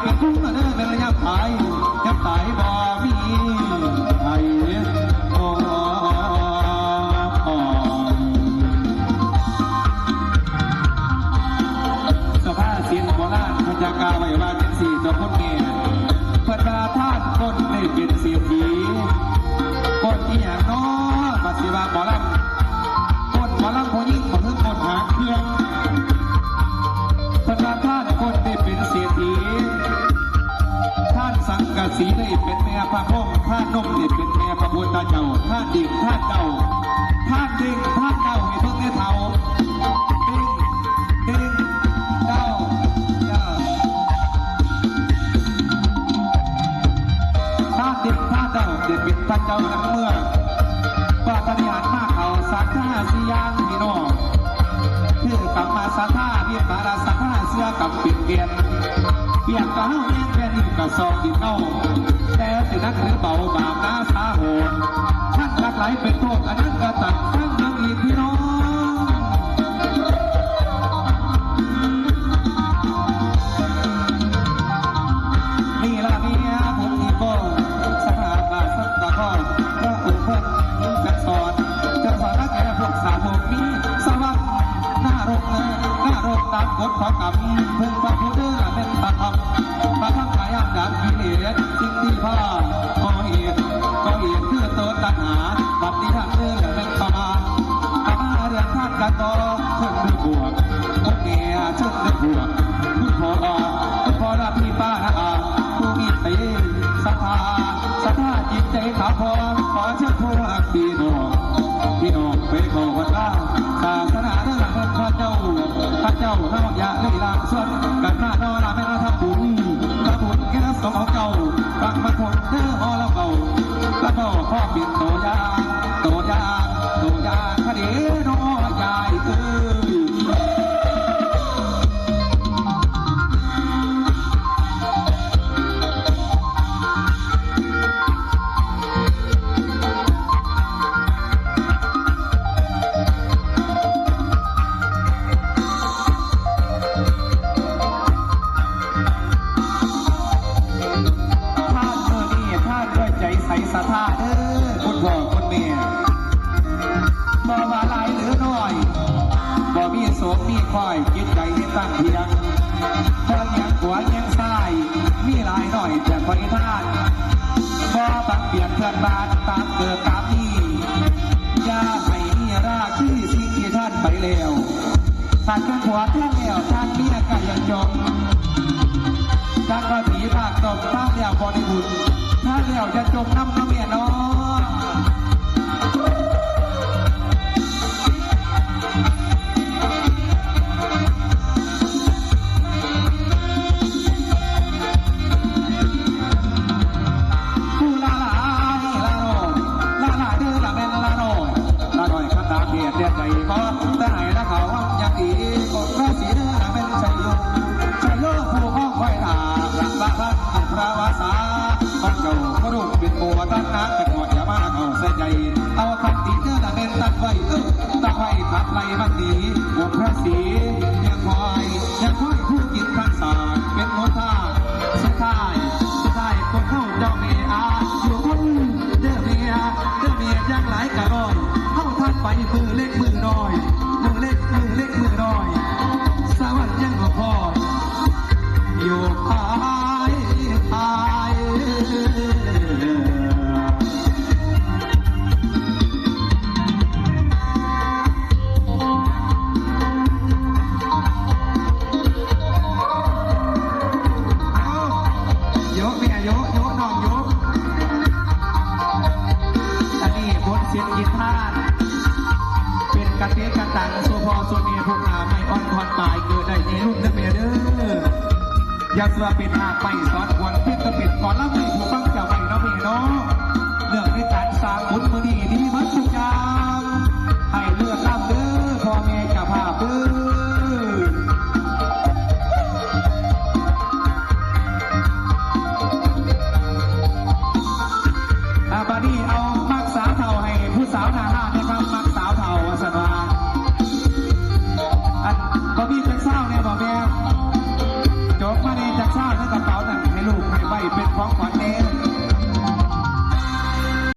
เป็นทุ่งนาเด้อเป็นระยะตายยับตายบ่มีไทยโอ้สภาพเสียงโบราณพยากาว กะสีได้เป็นแม่พระพรหมท่านนมได้เป็นแม่พระบุตรเจ้าท่าดิ่งท่าเจ้าท่าดิ่งท่าเจ้าให้เพิ่งได้เท่าดิ่งดิ่งเจ้าเจ้าถ้าดิบถ้าเจ้าเด็ดบิดท่านเจ้าทั้งเมื่อปาฏิหารมากเขาสักท่าสียางพี่น้องคือกลับมาสักท่าเบียดมาราสักท่าเสื้อกับปิดเปลี่ยนเปลี่ยนกับเฮาแย่งแย่ดินกับซองดินเน่า สินักหรือเบาบาปนาสาโหดท่านรักหลายเป็นโทษอันนั้นก็ตัดทั้งน้ำอีกพี่น้องนี่ละเมียผมนี่ก็สถาบาสัตตะคอยพระองค์เพิ่นจักสอนจักสอนนักแก่พวกสาวกนี้สวรรค์หน้ารกเนอหน้ารกตามกฎของกรรมเพิ่งพระพุทธเจ้าเป็นตาทำตาทำขายามดามกิเลส ขาพรขอเชิญพวกพี่น้องพี่น้อง ใจใสศรัทธาเด้อคุณพ่อคุณแม่บ่ว่าหลายหรือน้อยบ่มีโสมมีคอยจิตใจให้ตั้งเพียงพอยังหัวยังซ้าย มีหลายหน่อยแต่คอยท่านบ่บังเปลี่ยนเพื่อนบ้านตามเกิดตามนี้อย่าให้มีราคือสิ่งที่ท่านไปแล้วท่านเป็นผัวท่านแล้วท่านมียกันยังจมจักรผีภาคตบท่าเดียวบริบุญท่า เดี่ยวจะจมน้ำน้ำเมียน้อง ตั้งไว้ขับไล่มันดีบนพระศรียังคอยยังคอยผู้กินข้างสตร์เป็นโมท่าสุดท้ายสุดท้ายคนเข้าเจ้าเมียอาอยู่คนเด้อเมียเด้อเมียยังหลายกะร้อยเข้าทันไปมือเล็กมือาติ เป็นกระเตะกระตังโซพอโซเมพวกอาไม่อ่อนคอนตายเกิดได้ในลูกนนักเมียเด้ออย่าเสือเป็นหากไปสอนควรเพื่อจะเป็นก่อนแล้วไม่ผูกไป